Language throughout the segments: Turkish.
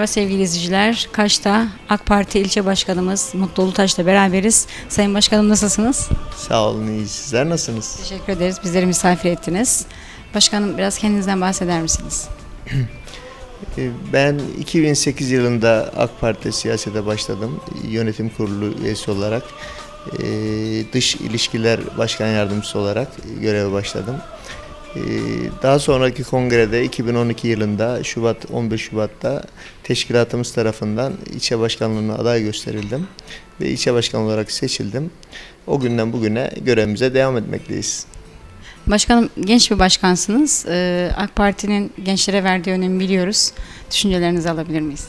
Merhaba sevgili izleyiciler. Kaş'ta AK Parti ilçe başkanımız Mutlu Ulutaş'la beraberiz. Sayın Başkanım nasılsınız? Sağ olun iyi. Sizler nasılsınız? Teşekkür ederiz. Bizleri misafir ettiniz. Başkanım biraz kendinizden bahseder misiniz? Ee, Ben 2008 yılında AK Parti siyasete başladım. Yönetim kurulu üyesi olarak. Ee, Dış ilişkiler başkan yardımcısı olarak göreve başladım. Ee, Daha sonraki kongrede 2012 yılında Şubat 15 Şubat'ta teşkilatımız tarafından ilçe başkanlığına aday gösterildim ve ilçe başkan olarak seçildim. O günden bugüne görevimize devam etmekteyiz. Başkanım genç bir başkansınız. Ee, AK Parti'nin gençlere verdiği önemi biliyoruz. Düşüncelerinizi alabilir miyiz?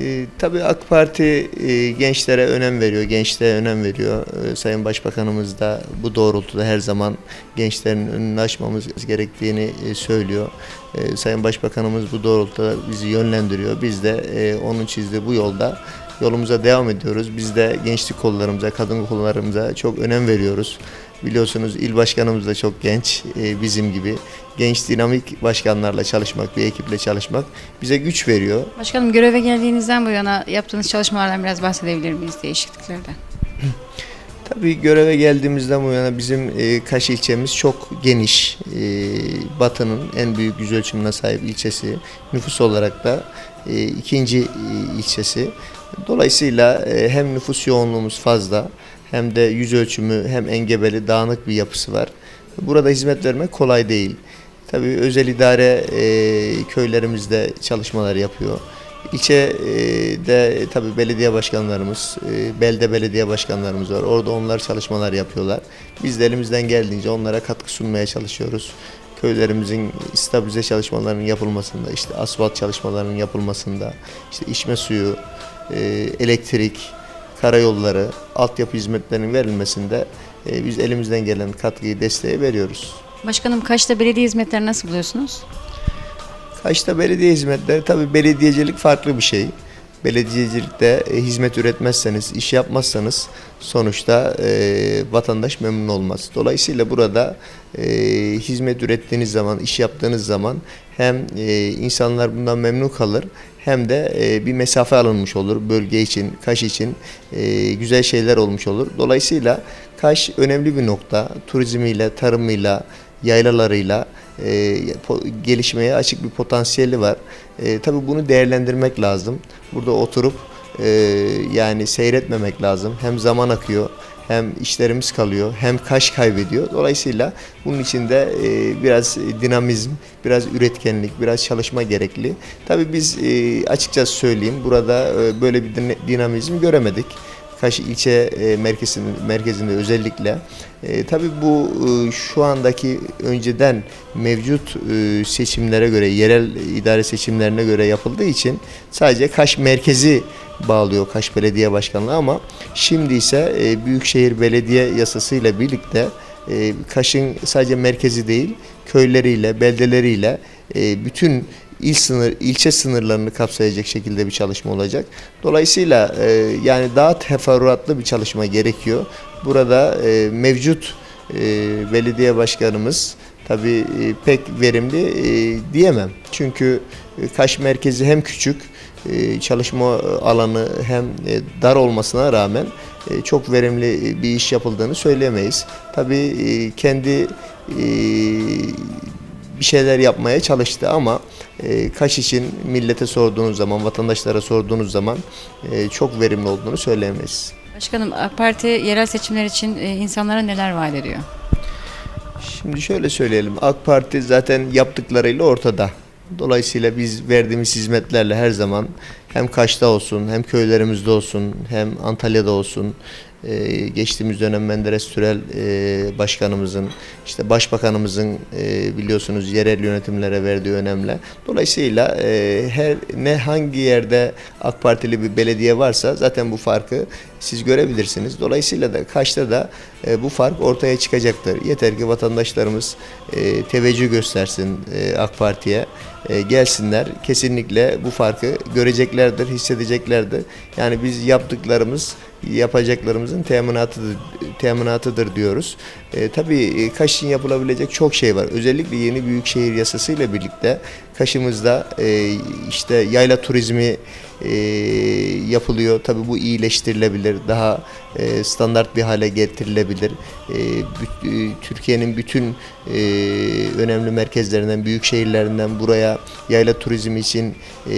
E, tabii AK Parti e, gençlere önem veriyor, gençliğe önem veriyor. E, Sayın Başbakanımız da bu doğrultuda her zaman gençlerin önünü açmamız gerektiğini e, söylüyor. E, Sayın Başbakanımız bu doğrultuda bizi yönlendiriyor. Biz de e, onun çizdiği bu yolda yolumuza devam ediyoruz. Biz de gençlik kollarımıza, kadın kollarımıza çok önem veriyoruz. Biliyorsunuz il başkanımız da çok genç, e, bizim gibi. Genç dinamik başkanlarla çalışmak, bir ekiple çalışmak bize güç veriyor. Başkanım göreve geldiğinizden bu yana yaptığınız çalışmalardan biraz bahsedebilir miyiz değişikliklerden? Tabii göreve geldiğimizden bu yana bizim e, Kaş ilçemiz çok geniş. E, Batı'nın en büyük yüz ölçümüne sahip ilçesi. Nüfus olarak da e, ikinci e, ilçesi. Dolayısıyla e, hem nüfus yoğunluğumuz fazla hem de yüz ölçümü hem engebeli dağınık bir yapısı var. Burada hizmet vermek kolay değil. Tabii özel idare e, köylerimizde çalışmalar yapıyor. İlçede tabii belediye başkanlarımız, e, belde belediye başkanlarımız var. Orada onlar çalışmalar yapıyorlar. Biz de elimizden geldiğince onlara katkı sunmaya çalışıyoruz. Köylerimizin stabilize çalışmalarının yapılmasında, işte asfalt çalışmalarının yapılmasında, işte içme suyu, e, elektrik, karayolları, altyapı hizmetlerinin verilmesinde e, biz elimizden gelen katkıyı, desteği veriyoruz. Başkanım Kaş'ta belediye hizmetlerini nasıl buluyorsunuz? Kaçta belediye hizmetleri tabii belediyecilik farklı bir şey. Belediyecilikte e, hizmet üretmezseniz, iş yapmazsanız sonuçta e, vatandaş memnun olmaz. Dolayısıyla burada e, hizmet ürettiğiniz zaman, iş yaptığınız zaman hem e, insanlar bundan memnun kalır hem de e, bir mesafe alınmış olur bölge için, Kaş için e, güzel şeyler olmuş olur. Dolayısıyla Kaş önemli bir nokta. Turizmiyle, tarımıyla, yaylalarıyla e, gelişmeye açık bir potansiyeli var. E, tabii bunu değerlendirmek lazım. Burada oturup e, yani seyretmemek lazım. Hem zaman akıyor, hem işlerimiz kalıyor, hem kaş kaybediyor. Dolayısıyla bunun için de e, biraz dinamizm, biraz üretkenlik, biraz çalışma gerekli. Tabii biz e, açıkçası söyleyeyim burada e, böyle bir din- dinamizm göremedik. Kaş ilçe e, merkezinde, merkezinde özellikle. E, tabii bu e, şu andaki önceden mevcut e, seçimlere göre, yerel idare seçimlerine göre yapıldığı için sadece Kaş merkezi bağlıyor Kaş Belediye Başkanlığı ama şimdi ise e, Büyükşehir Belediye Yasası'yla birlikte e, Kaş'ın sadece merkezi değil, köyleriyle, beldeleriyle e, bütün il sınır ilçe sınırlarını kapsayacak şekilde bir çalışma olacak. Dolayısıyla e, yani daha teferruatlı bir çalışma gerekiyor. Burada e, mevcut e, belediye başkanımız tabii e, pek verimli e, diyemem. Çünkü e, Kaş merkezi hem küçük e, çalışma alanı hem e, dar olmasına rağmen e, çok verimli bir iş yapıldığını söyleyemeyiz. Tabii e, kendi e, bir şeyler yapmaya çalıştı ama e, Kaş için millete sorduğunuz zaman, vatandaşlara sorduğunuz zaman e, çok verimli olduğunu söyleyemeyiz. Başkanım AK Parti yerel seçimler için e, insanlara neler vaat ediyor? Şimdi şöyle söyleyelim. AK Parti zaten yaptıklarıyla ortada. Dolayısıyla biz verdiğimiz hizmetlerle her zaman hem Kaş'ta olsun, hem köylerimizde olsun, hem Antalya'da olsun, e, geçtiğimiz dönem Menderes Türel e, başkanımızın, işte başbakanımızın e, biliyorsunuz yerel yönetimlere verdiği önemle. Dolayısıyla e, her ne hangi yerde AK Partili bir belediye varsa zaten bu farkı siz görebilirsiniz. Dolayısıyla da Kaş'ta da bu fark ortaya çıkacaktır. Yeter ki vatandaşlarımız e, teveccüh göstersin e, AK Parti'ye. E, gelsinler. Kesinlikle bu farkı göreceklerdir, hissedeceklerdir. Yani biz yaptıklarımız yapacaklarımızın teminatıdır, teminatıdır diyoruz. E, tabii e, Kaş için yapılabilecek çok şey var. Özellikle yeni büyükşehir yasasıyla birlikte Kaş'ımızda e, işte yayla turizmi e, yapılıyor. Tabii bu iyileştirilebilir, daha e, standart bir hale getirilebilir. E, e, Türkiye'nin bütün e, önemli merkezlerinden, büyük şehirlerinden buraya yayla turizmi için e,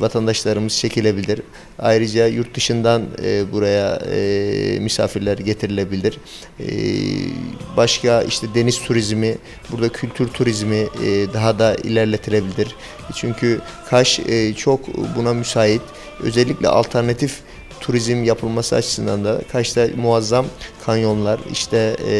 vatandaşlarımız çekilebilir. Ayrıca yurt dışından e, buraya e, misafirler getirilebilir. E, başka işte deniz turizmi, burada kültür turizmi e, daha da ilerletilebilir. Çünkü Kaş e, çok buna müsait. Özellikle alternatif turizm yapılması açısından da Kaş'ta muazzam kanyonlar, işte e,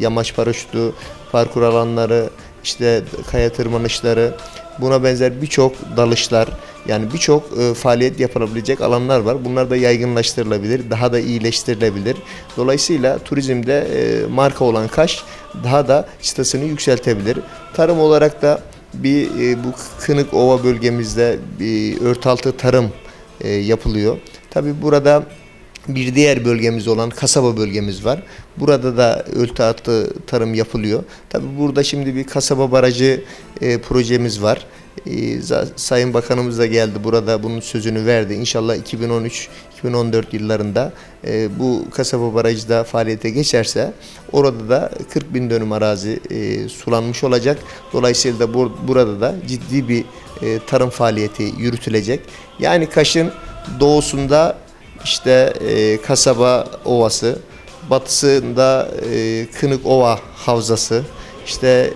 yamaç paraşütü, parkur alanları, işte kaya tırmanışları, buna benzer birçok dalışlar, yani birçok e, faaliyet yapılabilecek alanlar var. Bunlar da yaygınlaştırılabilir, daha da iyileştirilebilir. Dolayısıyla turizmde marka olan Kaş daha da çıtasını yükseltebilir. Tarım olarak da bir e, bu Kınık Ova bölgemizde bir örtaltı tarım e, yapılıyor. Tabi burada bir diğer bölgemiz olan kasaba bölgemiz var. Burada da ölçü altı tarım yapılıyor. Tabi burada şimdi bir kasaba barajı e, projemiz var. E, za- Sayın Bakanımız da geldi burada bunun sözünü verdi. İnşallah 2013-2014 yıllarında e, bu kasaba barajı da faaliyete geçerse orada da 40 bin dönüm arazi e, sulanmış olacak. Dolayısıyla da bur- burada da ciddi bir e, tarım faaliyeti yürütülecek. Yani Kaş'ın doğusunda işte kasaba ovası, batısında Kınık Ova havzası, işte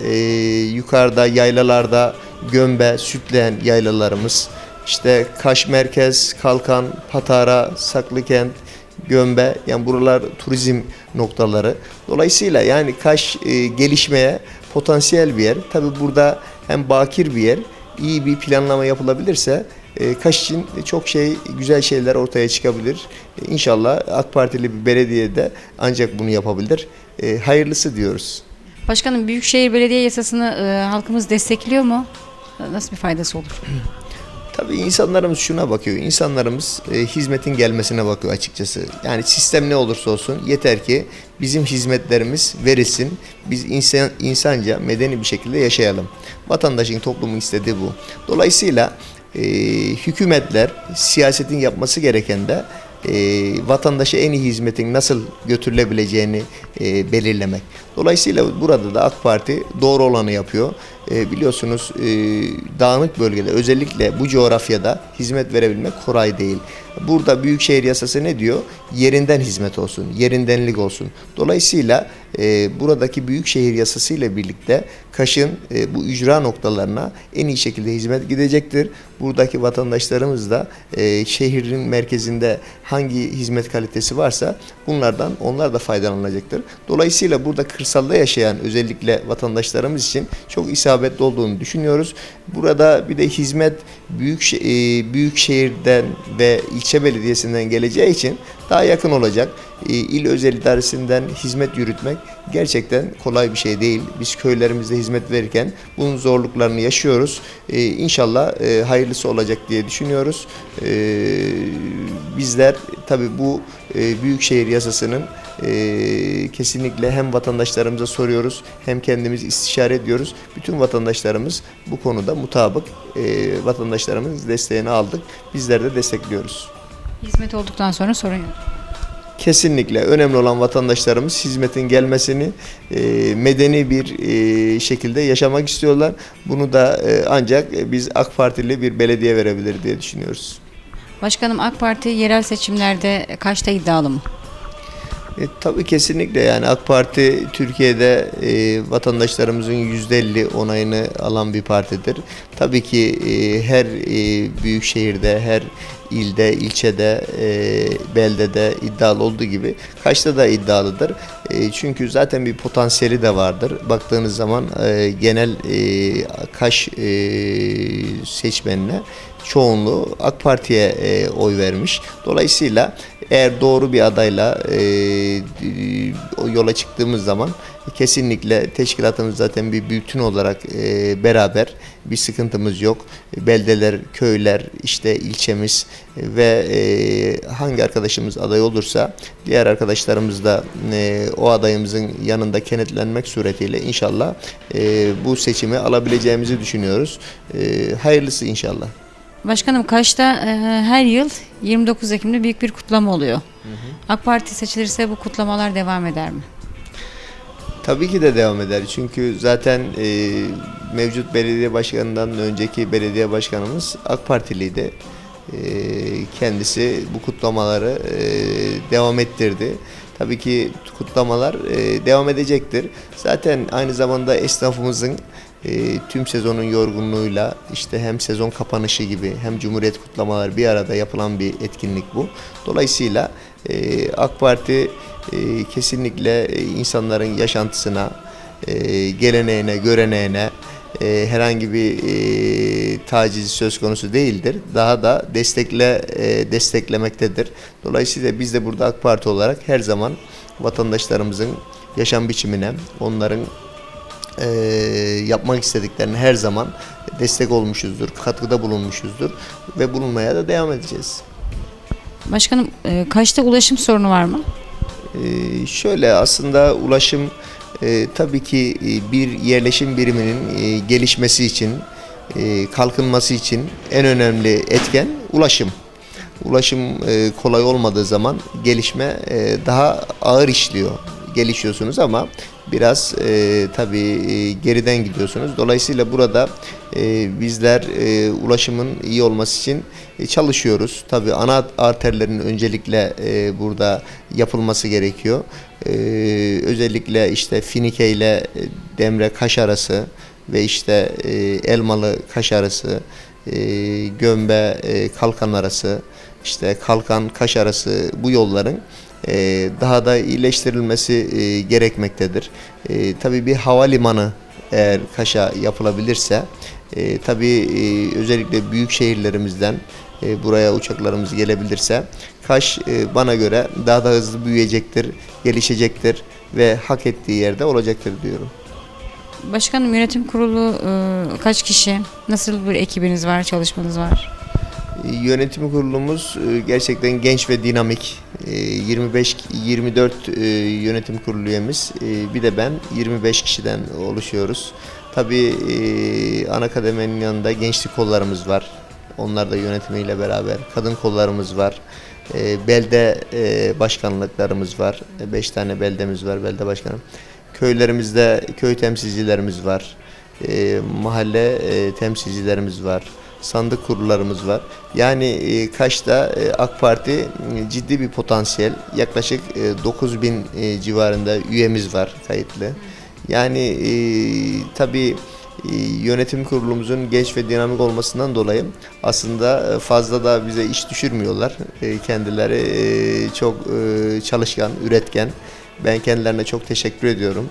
yukarıda yaylalarda Gömbe, Sütleyen yaylalarımız, işte Kaş Merkez, Kalkan, Patara, Saklıkent, Gömbe yani buralar turizm noktaları. Dolayısıyla yani Kaş e, gelişmeye potansiyel bir yer. Tabi burada hem bakir bir yer, iyi bir planlama yapılabilirse e, Kaş için çok şey, güzel şeyler ortaya çıkabilir. E, İnşallah AK Partili bir belediyede ancak bunu yapabilir. E, hayırlısı diyoruz. Başkanım Büyükşehir Belediye Yasası'nı e, halkımız destekliyor mu? Nasıl bir faydası olur? Tabii insanlarımız şuna bakıyor. İnsanlarımız e, hizmetin gelmesine bakıyor açıkçası. Yani sistem ne olursa olsun yeter ki bizim hizmetlerimiz verilsin. Biz insan, insanca medeni bir şekilde yaşayalım. Vatandaşın toplumun istediği bu. Dolayısıyla e, hükümetler siyasetin yapması gereken de e, vatandaşa en iyi hizmetin nasıl götürülebileceğini e, belirlemek. Dolayısıyla burada da AK Parti doğru olanı yapıyor. E, biliyorsunuz e, dağınık bölgede özellikle bu coğrafyada hizmet verebilmek kolay değil. Burada Büyükşehir Yasası ne diyor? Yerinden hizmet olsun, yerindenlik olsun. Dolayısıyla e, buradaki Büyükşehir Yasası ile birlikte Kaş'ın e, bu ücra noktalarına en iyi şekilde hizmet gidecektir. Buradaki vatandaşlarımız da e, şehrin merkezinde hangi hizmet kalitesi varsa bunlardan onlar da faydalanacaktır. Dolayısıyla burada kırsalda yaşayan özellikle vatandaşlarımız için çok isabetli olduğunu düşünüyoruz. Burada bir de hizmet büyük e, büyük şehirden ve ilçe belediyesinden geleceği için daha yakın olacak. E, İl özel idaresinden hizmet yürütmek gerçekten kolay bir şey değil. Biz köylerimizde hizmet verirken bunun zorluklarını yaşıyoruz. E, İnşallah e, hayırlısı olacak diye düşünüyoruz. E, bizler tabii bu e, büyükşehir yasasının e, kesinlikle hem vatandaşlarımıza soruyoruz hem kendimiz istişare ediyoruz. Bütün vatandaşlarımız bu konuda mutabık. Vatandaşlarımız desteğini aldık. Bizler de destekliyoruz. Hizmet olduktan sonra sorun yok. Kesinlikle önemli olan vatandaşlarımız hizmetin gelmesini e, medeni bir e, şekilde yaşamak istiyorlar. Bunu da e, ancak biz AK Partili bir belediye verebilir diye düşünüyoruz. Başkanım AK Parti yerel seçimlerde kaçta iddialı mı? E, tabii kesinlikle yani AK Parti Türkiye'de e, vatandaşlarımızın %50 onayını alan bir partidir. Tabii ki e, her e, büyük şehirde, her ilde, ilçede, e, beldede iddialı olduğu gibi Kaş'ta da iddialıdır. E, çünkü zaten bir potansiyeli de vardır. Baktığınız zaman e, genel e, Kaş e, seçmenine çoğunluğu AK Parti'ye e, oy vermiş. Dolayısıyla eğer doğru bir adayla e, yola çıktığımız zaman Kesinlikle teşkilatımız zaten bir bütün olarak e, beraber bir sıkıntımız yok. Beldeler, köyler, işte ilçemiz ve e, hangi arkadaşımız aday olursa diğer arkadaşlarımız da e, o adayımızın yanında kenetlenmek suretiyle inşallah e, bu seçimi alabileceğimizi düşünüyoruz. E, hayırlısı inşallah. Başkanım Kaş'ta e, her yıl 29 Ekim'de büyük bir kutlama oluyor. AK Parti seçilirse bu kutlamalar devam eder mi? Tabii ki de devam eder. Çünkü zaten e, mevcut belediye başkanından önceki belediye başkanımız AK Partiliydi. E, kendisi bu kutlamaları e, devam ettirdi. Tabii ki kutlamalar e, devam edecektir. Zaten aynı zamanda esnafımızın e, tüm sezonun yorgunluğuyla işte hem sezon kapanışı gibi hem Cumhuriyet kutlamaları bir arada yapılan bir etkinlik bu. Dolayısıyla e, AK Parti e, kesinlikle e, insanların yaşantısına, e, geleneğine, göreneğine herhangi bir taciz söz konusu değildir. Daha da destekle desteklemektedir. Dolayısıyla biz de burada AK Parti olarak her zaman vatandaşlarımızın yaşam biçimine, onların e, yapmak istediklerine her zaman destek olmuşuzdur, katkıda bulunmuşuzdur ve bulunmaya da devam edeceğiz. Başkanım e, Kaş'ta ulaşım sorunu var mı? Ee, şöyle aslında ulaşım e, tabii ki e, bir yerleşim biriminin e, gelişmesi için, e, kalkınması için en önemli etken ulaşım. Ulaşım e, kolay olmadığı zaman gelişme e, daha ağır işliyor. Gelişiyorsunuz ama biraz e, tabii e, geriden gidiyorsunuz. Dolayısıyla burada e, bizler e, ulaşımın iyi olması için e, çalışıyoruz. Tabii ana arterlerin öncelikle e, burada yapılması gerekiyor. E, özellikle işte Finike ile e, Demre Kaş arası ve işte e, Elmalı Kaş arası, e, Gömbe e, Kalkan arası, işte Kalkan Kaş arası bu yolların daha da iyileştirilmesi e, gerekmektedir. E, tabii bir havalimanı eğer Kaş'a yapılabilirse e, tabii e, özellikle büyük şehirlerimizden buraya uçaklarımız gelebilirse Kaş bana göre daha da hızlı büyüyecektir, gelişecektir ve hak ettiği yerde olacaktır diyorum. Başkanım yönetim kurulu kaç kişi? Nasıl bir ekibiniz var, çalışmanız var? Yönetim kurulumuz e, gerçekten genç ve dinamik. E, 25 24 e, yönetim kurulu üyemiz, e, bir de ben 25 kişiden oluşuyoruz. Tabii e, ana kademenin yanında gençlik kollarımız var. Onlar da yönetimiyle beraber. Kadın kollarımız var. Belde başkanlıklarımız var. 5 tane beldemiz var, belde başkanım. Köylerimizde köy temsilcilerimiz var. Mahalle temsilcilerimiz var. Sandık kurullarımız var. Yani e, Kaş'ta e, AK Parti e, ciddi bir potansiyel. Yaklaşık e, 9000 e, civarında üyemiz var kayıtlı. Yani e, tabii e, yönetim kurulumuzun genç ve dinamik olmasından dolayı aslında e, fazla da bize iş düşürmüyorlar. E, Kendileri çok e, çalışkan, üretken. Ben kendilerine çok teşekkür ediyorum.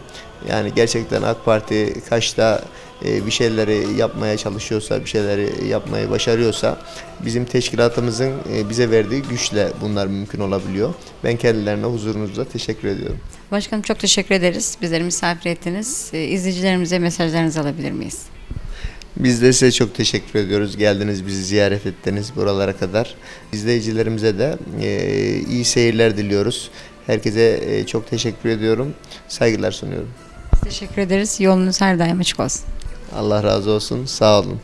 Yani gerçekten AK Parti Kaş'ta e, bir şeyleri yapmaya çalışıyorsa, bir şeyleri yapmayı başarıyorsa bizim teşkilatımızın e, bize verdiği güçle bunlar mümkün olabiliyor. Ben kendilerine huzurunuzda teşekkür ediyorum. Başkanım çok teşekkür ederiz. Bizleri misafir ettiniz. E, izleyicilerimize mesajlarınızı alabilir miyiz? Biz de size çok teşekkür ediyoruz. Geldiniz bizi ziyaret ettiniz buralara kadar. İzleyicilerimize de iyi seyirler diliyoruz. Herkese e, çok teşekkür ediyorum. Saygılar sunuyorum. Teşekkür ederiz. Yolunuz her daim açık olsun. Allah razı olsun. Sağ olun. Sağ olun.